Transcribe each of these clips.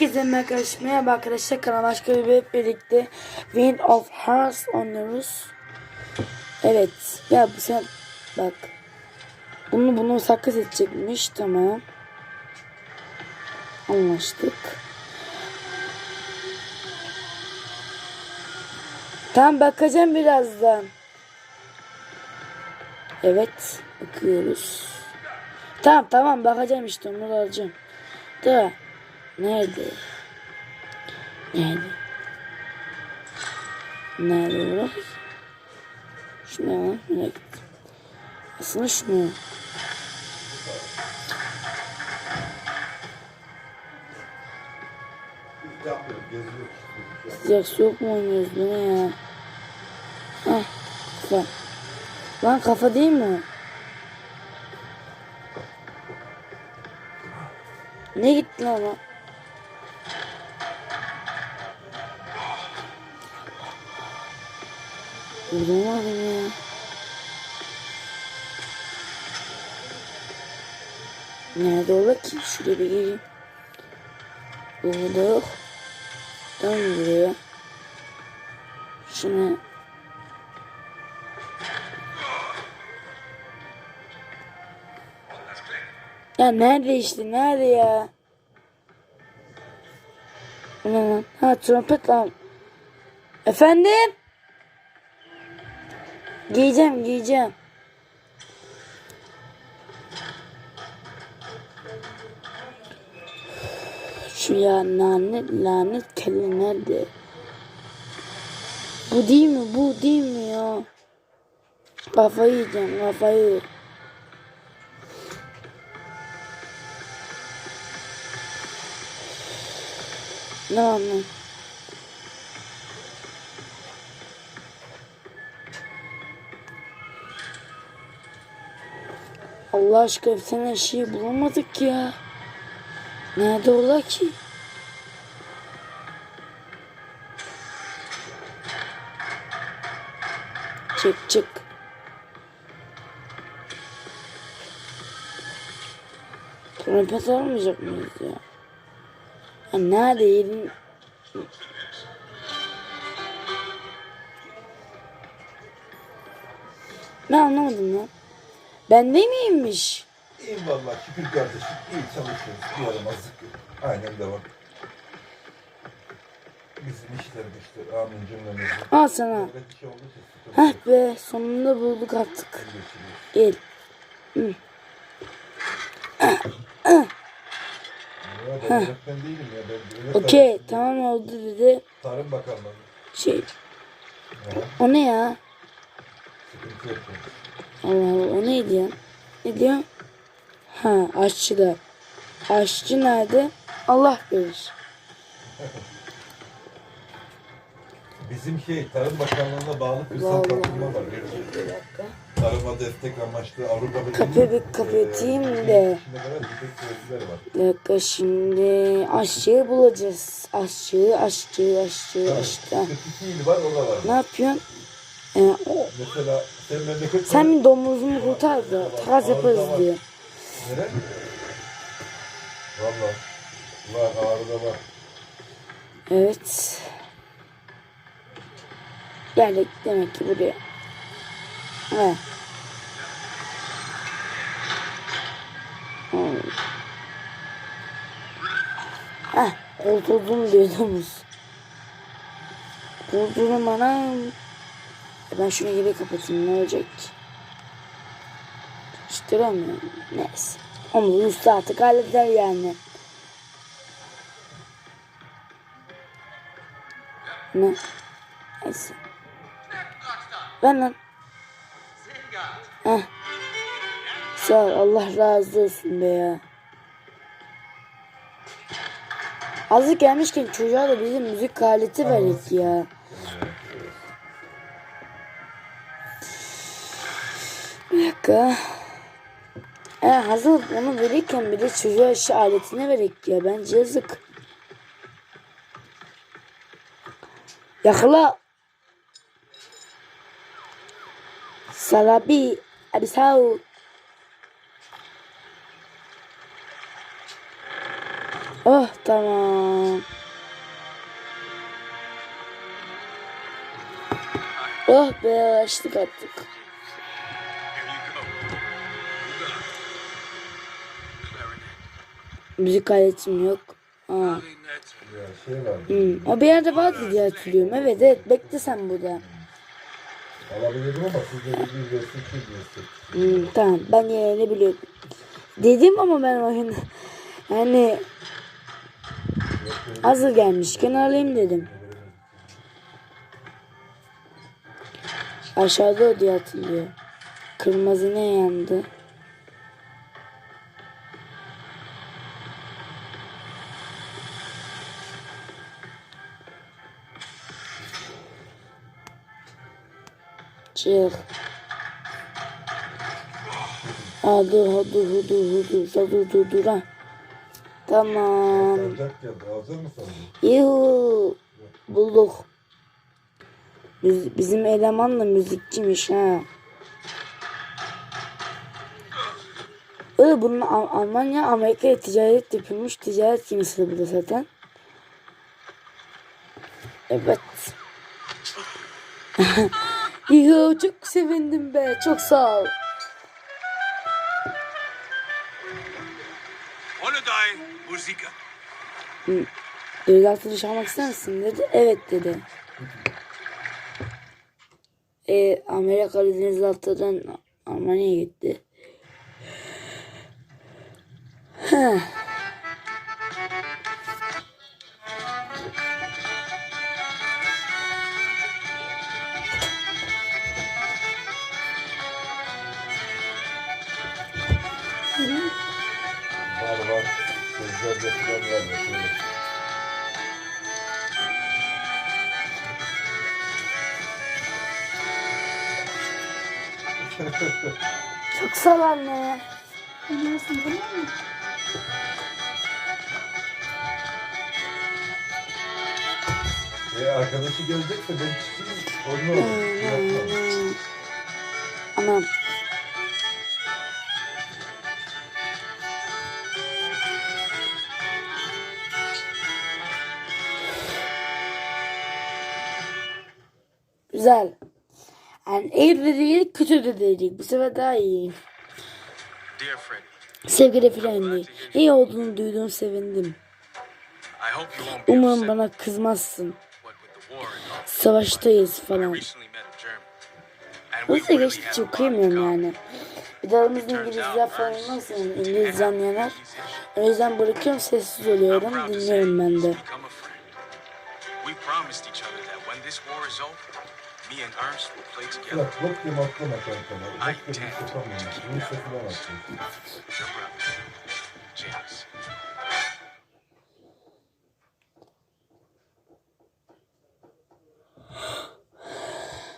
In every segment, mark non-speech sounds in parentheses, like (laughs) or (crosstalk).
Herkese merhaba merhaba arkadaşlar kanal başka bir hep birlikte Wind of Hearts oynuyoruz. Evet ya bu sen bak bunu bunu sakız edecekmiş tamam. Anlaştık. Tamam bakacağım birazdan. Evet bakıyoruz. Tamam tamam bakacağım işte onu alacağım. Da nerede? Nerede? Nerede burası? Şuna lan nereye gitti? Aslında şunu. Sıcak yok mu oynuyoruz bu ne ya? Hah kafa. Lan kafa değil mi? Ne gitti lan o? Vuramadım ya. Nerede ola ki? Şuraya bir gireyim. Yok. Dön buraya. Şunu Ya nerede işte nerede ya? Bu ne lan? Ha trompet lan. Efendim? Giyeceğim giyeceğim. Şu ya lanet lanet kelle nerede? Bu değil mi? Bu değil mi ya? Kafayı yiyeceğim kafayı. Ne var? Allah aşkına bir tane şey bulamadık ya. Nerede ola ki? Çık çık. Trompet almayacak mıyız ya? ya nerede yerin? Ben anlamadım lan. Bende miymiş? İyi valla şükür kardeşim. İyi çalışıyoruz. Bir yaramazlık yok. Aynen devam. Bizim işlerimiz işte. Amin cümlemizi. Al sana. Devlet işi olduğu için sıkıntı Heh yok. be sonunda bulduk artık. El Gel. Ya ben öğretmen değilim ya. Ben devlet Okey tamam oldu dedi. Tarım Bakanlığı. Şey Aha, o ne ya? Sıkıntı yok. Allah Allah o neydi ya? Ne diyor? Ha aşçıda. Aşçı nerede? Allah bilir. Bizim şey Tarım Bakanlığı'na bağlı kırsal kalkınma var. Bir dakika. Tarıma destek amaçlı Avrupa Birliği. Kapıyı bir kapatayım da. Krediler var. Bir dakika şimdi aşçıyı bulacağız. Aşçı, aşçı, aşçı, aşçı. 42 il var orada var. Ne yapıyorsun? Ee, o- Mesela sen bir domuzumu kurtar da takas yaparız diyor. Nere? Valla. Var ağrıda var. Evet. Geldik demek ki buraya. Evet. Heh, kurtuldum diyordunuz. Kurtuldum anam. E ben şunu geri kapatayım ne olacak ki? Çalıştıramıyorum. Neyse. Onu usta artık halleder yani. Ne? Neyse. Ver lan. Heh. Sağ ol. Allah razı olsun be ya. Hazır gelmişken çocuğa da bizim müzik aleti verdik ya. Bir dakika. E, hazır onu verirken bir de çocuğa şu aletini verdik ya. Bence yazık. Yakala. Salabi. Abisau. Oh tamam. Oh be açtık artık. Müzik aletim yok. Aa. Ya şey vardı. Hmm. O bir yerde vardı diye hatırlıyorum. Evet evet bekle sen burada. Alabilirdim ama siz de bir resim çiziyorsunuz. Hmm, tamam ben yerini biliyorum. Dedim ama ben oyun yani hazır gelmişken alayım dedim. Aşağıda o diye hatırlıyor. Kırmızı ne yandı? Çık. Ha dur ha dur ha dur ha dur ha. Tamam. Alacak mısın? Yuhu. Bulduk. Bizim eleman da müzikçiymiş ha. Öyle bunun Al Almanya Amerika'ya ticaret yapılmış ticaret gemisi burada zaten. Evet. (laughs) Yuhu çok sevindim be. Çok sağ ol. Holiday Musica. Gözaltı dışı almak ister misin dedi. Evet dedi. E, Amerikalı denizaltıdan Almanya'ya gitti. Heh. Çok sağ ol anne. Biliyorsun tamam mı? E arkadaşı gelecekse ben çıkayım. Olmaz. Yapma. Anam. Ben iyi de değil, kötü de değil. Bu sefer daha iyi. Sevgili Frendi, iyi olduğunu duydum, sevindim. Umarım bana kızmazsın. Savaştayız falan. Nasıl geçti hiç okuyamıyorum yani. Bir de aramızda İngilizce falan olmaz yani. İngilizce anlayanlar. O yüzden bırakıyorum sessiz oluyorum. Dinliyorum ben de. We promised each other that when this war is over, me and Ernst will play together. Bak bok gibi atlama kankana. I Bok gibi intend to yapamıyorum. keep Bunu that promise. attım. Your brother, James.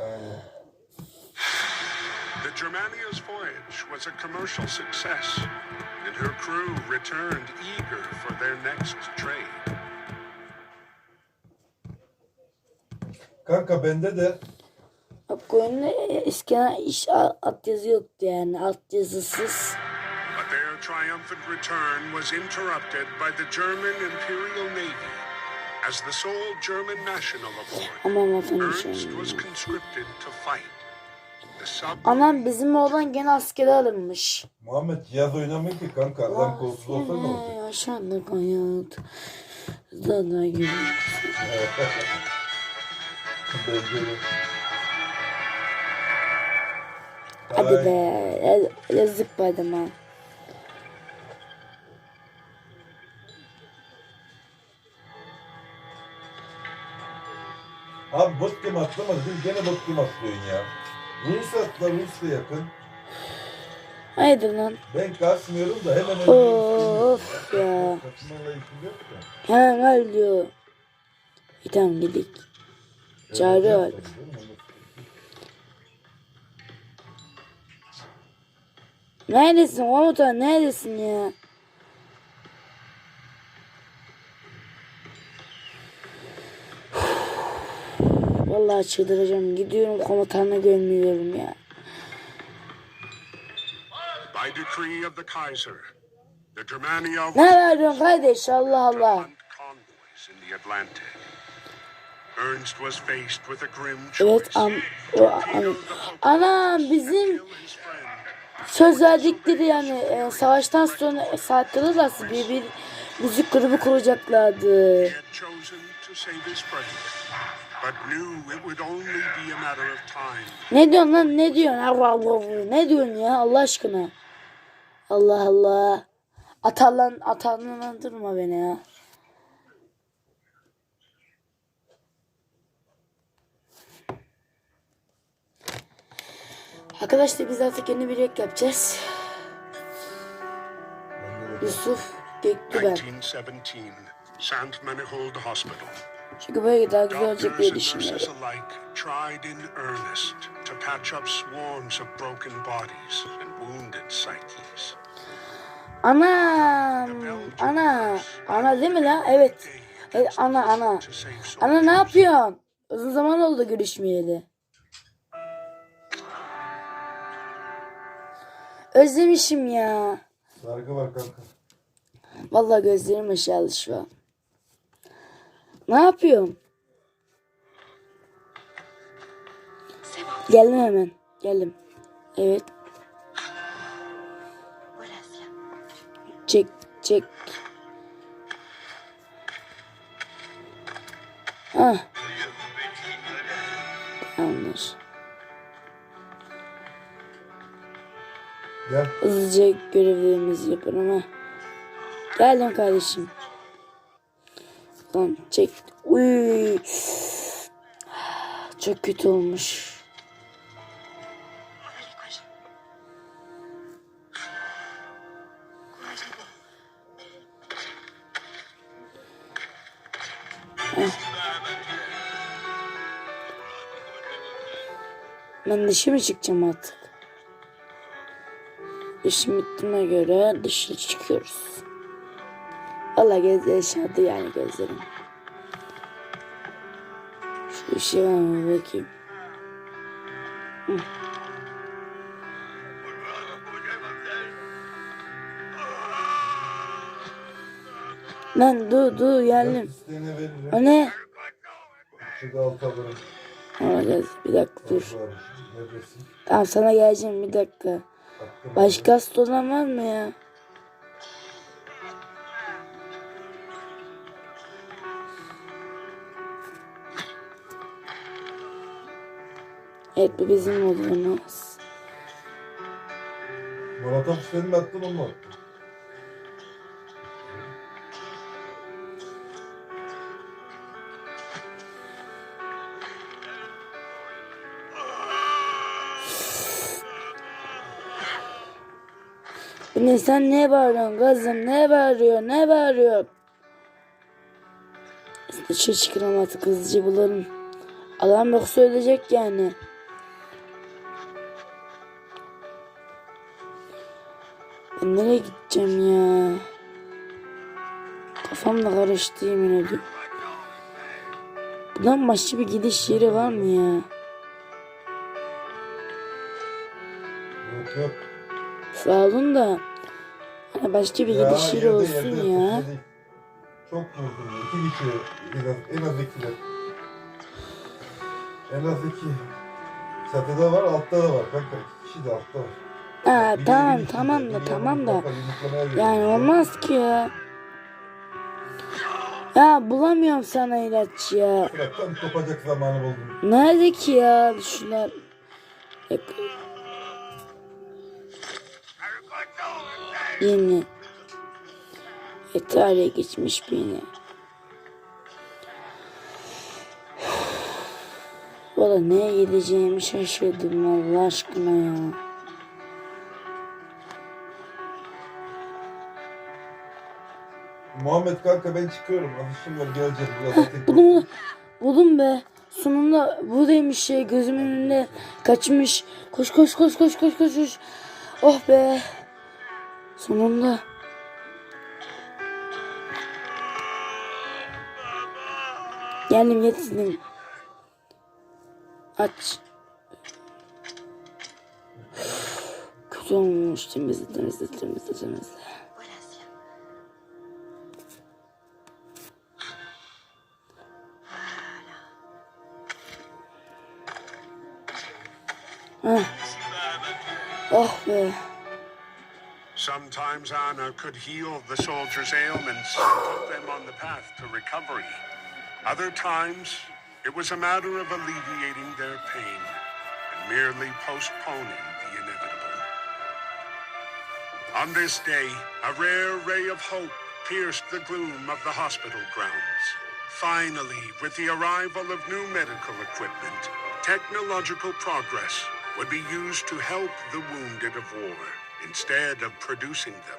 Aynen. The Germania's voyage was a commercial success, and her crew returned eager for their next trade. Kanka bende de Bak oyunda eskiden iş alt yazı yoktu yani alt yazısız. But their triumphant return was interrupted by the German Imperial Navy. As the sole German national aboard, Ernst was conscripted to fight. Anam bizim oğlan gene askere alınmış. Muhammed cihaz oynamıyor ki kanka. Adam kolsuz olsa ne olacak? Yaşandık hayat. Zada gibi. Bence de. Hadi Ay. be. Yazık badem ha. Abi bot game atlama. Dün gene bot game atlıyorsun ya. Rus atla Rus yakın. Haydi lan. Ben kasmıyorum da hemen ölüyorum. Of ya. Hemen ölüyor. Şey Bir tamam gidik. Çağrı var. Neredesin komutan neredesin ya? Vallahi çıldıracağım. Gidiyorum komutanına gömüyorum ya. By decree of the Kaiser, the Germania ne verdin kardeş Allah Allah. Evet an, o, an, anam bizim söz verdikleri yani e, savaştan sonra saat kalırlarsa bir, bir müzik grubu kuracaklardı. Ne diyorsun lan ne diyorsun? Allah Allah. Ne diyorsun ya Allah aşkına? Allah Allah. Atarlan atarlandırma beni ya. Arkadaşlar biz artık yeni bir yak yapacağız. Yusuf Göktuğ ben. 1917, St. Manihold Hospital. Çünkü böyle daha güzel olacak diye düşünüyorum. Anam, ana, ana değil mi lan? Evet. Evet ana ana. Ana ne yapıyorsun? Uzun zaman oldu görüşmeyeli. Özlemişim ya. Sargı var kanka. Vallahi gözlerim aşağılı şu an. Ne yapıyorsun? Geldim hemen. Geldim. Evet. Çek çek. Ah. Tamamdır. Gel. Hızlıca görevlerimizi yapalım ha. Geldim kardeşim. Lan çek. Uy. Çok kötü olmuş. Ben dışarı çıkacağım artık? İşim bittiğine göre dışarı çıkıyoruz. Valla gözleri yaşardı yani gözlerim. Şu işe var mı bakayım. Hı. Lan dur dur geldim. O ne? Gel, bir dakika dur. Tamam sana geleceğim bir dakika. Başka hasta olan var mı ya? Evet bu bizim. Molotov sen mi attın o mu attın? Bu ne sen ne bağırıyorsun kızım ne bağırıyor ne bağırıyor? Dışarı çıkalım artık hızlıca bulalım. Adam yoksa ölecek yani. Ben nereye gideceğim ya? Kafam da karıştı yemin ediyorum. Buradan başka bir gidiş yeri var mı ya? Yok yok. Sağ olun da hani başka bir gidiş yeri yerde, olsun yerde, ya. Çok vurdum. İki geçiyor. En az, en az ikiler. En az iki. Çatıda var, altta da var kanka. İki kişi de altta var. Biri tamam tamam da biri tamam da. kanka, yumruklamaya geliyor. Yani olmaz ki ya. Ya bulamıyorum sana ilaç ya. Fırat, Tam kopacak zamanı buldum. Nerede ki ya şunlar? Yeni. E tarihe geçmiş beni. Valla neye gideceğimi şaşırdım Allah aşkına ya. Muhammed kanka ben çıkıyorum. Alışım var geleceğim. Zaten Buldum, buldum be. Sonunda buradaymış şey gözümün önünde kaçmış. Koş koş koş koş koş koş koş. Oh be. Sonunda. Geldim yetiştim. Aç. Kötü olmuş. Temizle temizle temizle temizle. Heh. Oh be. Sometimes Anna could heal the soldiers' ailments and put them on the path to recovery. Other times, it was a matter of alleviating their pain and merely postponing the inevitable. On this day, a rare ray of hope pierced the gloom of the hospital grounds. Finally, with the arrival of new medical equipment, technological progress would be used to help the wounded of war instead of producing them.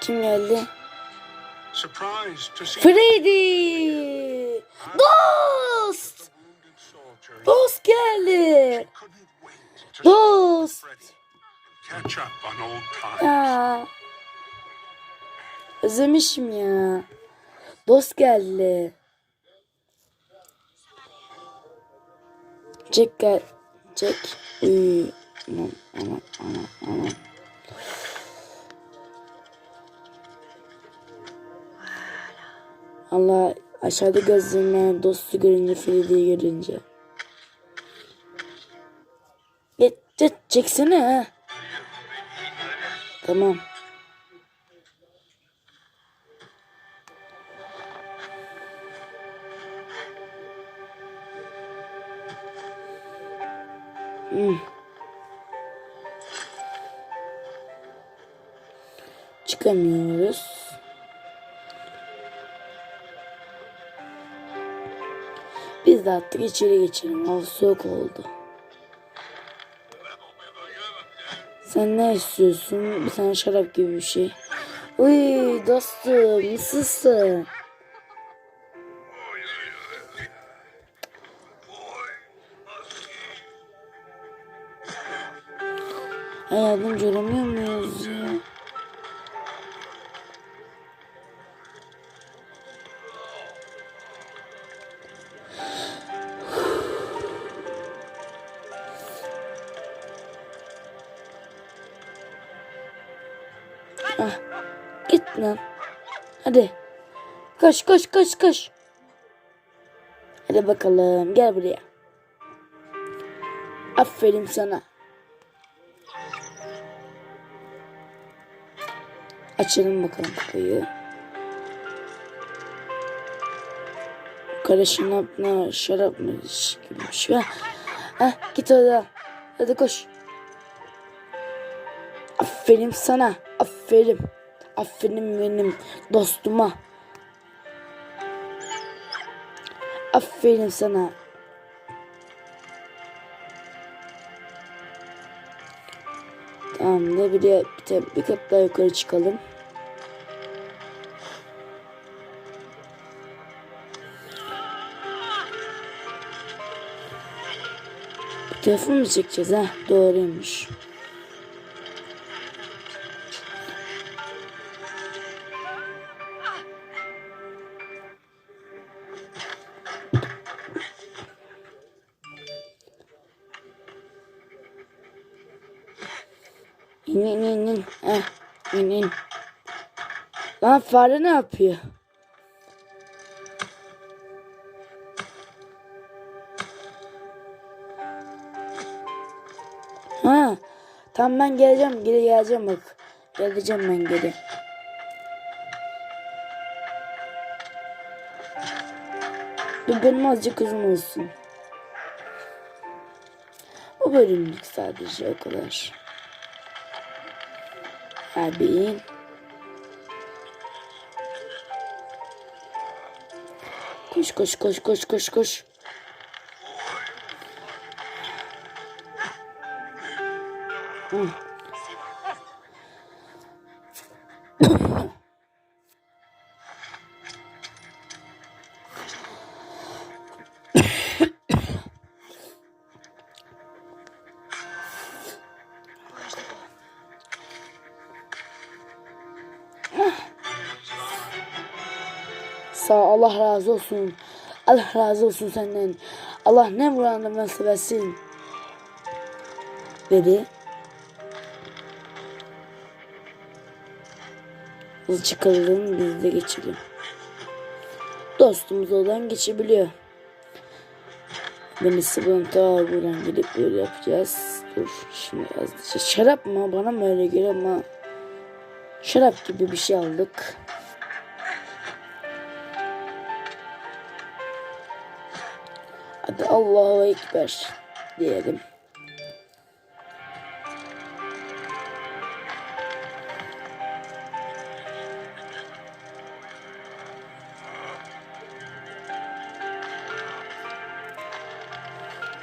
Kim geldi? Freddy! Dost! Dost geldi. Dost! Ya. Özlemişim ya. Dost geldi. Jack gel. Jack. Uy. Aman aman aman aman. Allah aşağıda gözlerime dostu görünce Freddy'yi görünce. Git git çeksene ha. Tamam. Hmm. Çıkamıyoruz. Biz de artık içeri geçelim. Hava soğuk oldu. Sen ne istiyorsun? Bir tane şarap gibi bir şey. Uy dostum nasılsın? Ay yardımcı muyuz ya? Ah, git lan. Hadi. Koş koş koş koş. Hadi bakalım gel buraya. Aferin sana. Açalım bakalım kapıyı. Kara şarap ne? Şarap mı? Gibi bir şey. Ah, git orada. Hadi koş. Aferin sana. Aferin. Aferin benim dostuma. Aferin sana. Tamam da bir, de- bir, bir kat daha yukarı çıkalım. Telefon mu çekeceğiz ha? Doğruymuş. Lan fare ne yapıyor? Ha, tamam ben geleceğim, geri geleceğim bak. Geleceğim ben geri. Dur benim azıcık uzun olsun. O bölümlük sadece o kadar. Abi. Koş koş koş koş koş koş. Hı. Olsun. Allah razı olsun senden. Allah ne vuranı nasip etsin. Dedi. Hızlı çıkalım biz de geçelim. dostumuz olan geçebiliyor. Birisi bunu ta buradan gidip böyle yapacağız. Dur şimdi yazdıca. Şarap mı? Bana mı öyle geliyor ama şarap gibi bir şey aldık. Hadi Allahu Ekber diyelim.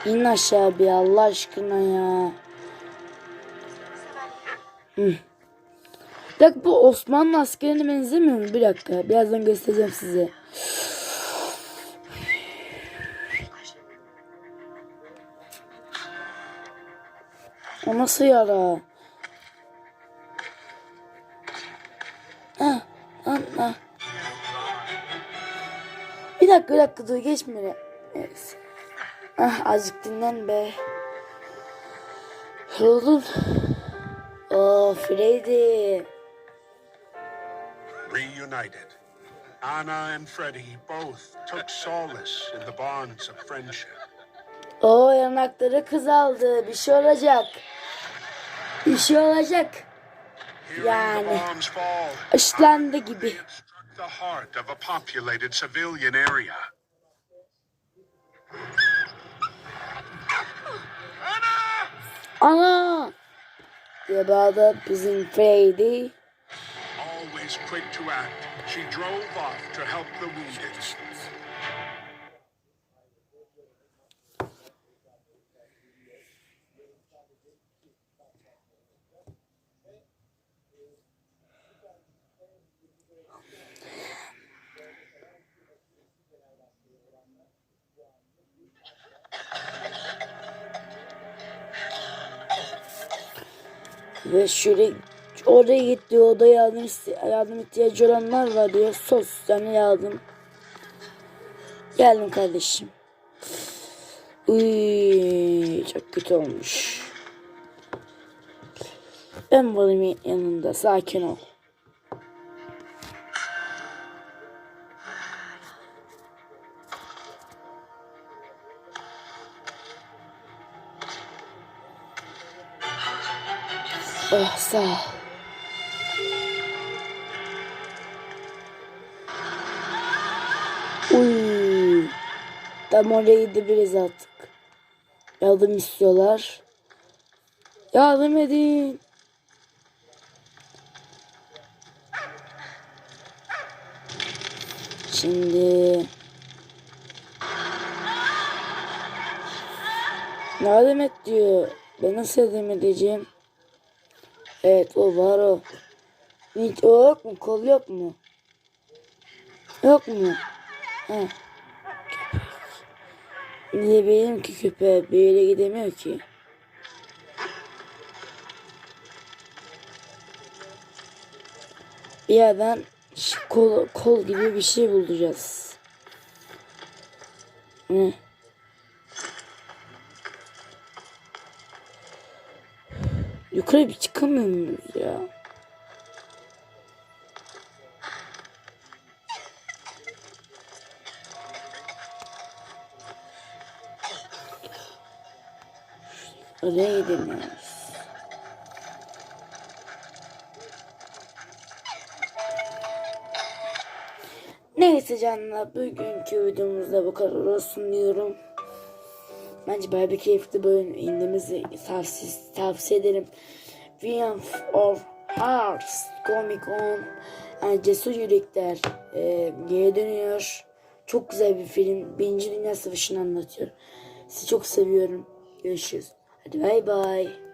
İn aşağı bir Allah aşkına ya. Hı. Dakika bu Osmanlı askerine benzemiyor mu? Bir dakika birazdan göstereceğim size. O nasıl yara? Ah, ah, ah. Bir dakika bir dakika dur geçme. Evet. Ah azıcık dinlen be. Yoruldum. Oh Freddy. Reunited, Anna and Freddie both took solace in the bonds of friendship. O yanakları kızaldı. Bir şey olacak. Bir şey olacak. Yani. Işlandı gibi. Ana! diye bağırdı bizim Freddy. Always quick to act, she drove off to help the wounded. Ve şöyle oraya gitti odaya yardım, yardım ihtiyacı olanlar var diyor. Sos yani yardım. Geldim kardeşim. Uy, çok kötü olmuş. Ben varım yanında sakin ol. Sağ ol. Uy. Tam oraya gidebiliriz artık. Yardım istiyorlar. Yardım edin. Şimdi yardım et diyor. Ben nasıl yardım edeceğim? Evet o var o. Hiç o yok mu? Kol yok mu? Yok mu? Köpek. Niye benim ki köpeğe bir yere gidemiyor ki? Yerden şu kol, kol gibi bir şey bulacağız. Ne? Yukarı bir çıkamıyor muyuz ya? Oraya gidemiyoruz. Neyse canlar bugünkü videomuzda bu kadar olsun diyorum. Bence bayağı bir keyifli bölüm indiğimizi tavsiye, tavsiye ederim. Vian of Hearts Comic On yani Cesur Yürekler e, geri dönüyor. Çok güzel bir film. Birinci Dünya Savaşı'nı anlatıyor. Sizi çok seviyorum. Görüşürüz. Hadi bay bay.